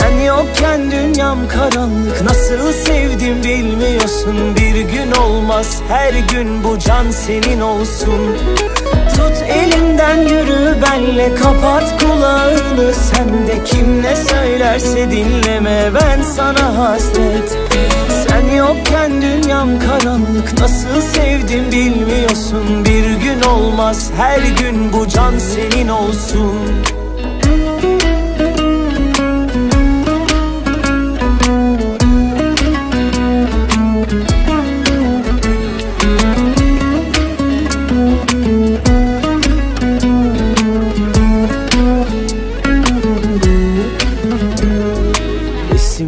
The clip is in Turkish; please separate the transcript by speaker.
Speaker 1: Sen yokken dünyam karanlık nasıl sevdim bilmiyorsun. Bir gün olmaz her gün bu can senin olsun. Tut elimden yürü benle kapat kulağını. Sen de kim ne söylerse dinleme ben sana hasret. Sen yokken dünyam karanlık nasıl sevdim bilmiyorsun. Bir gün olmaz her gün bu can senin olsun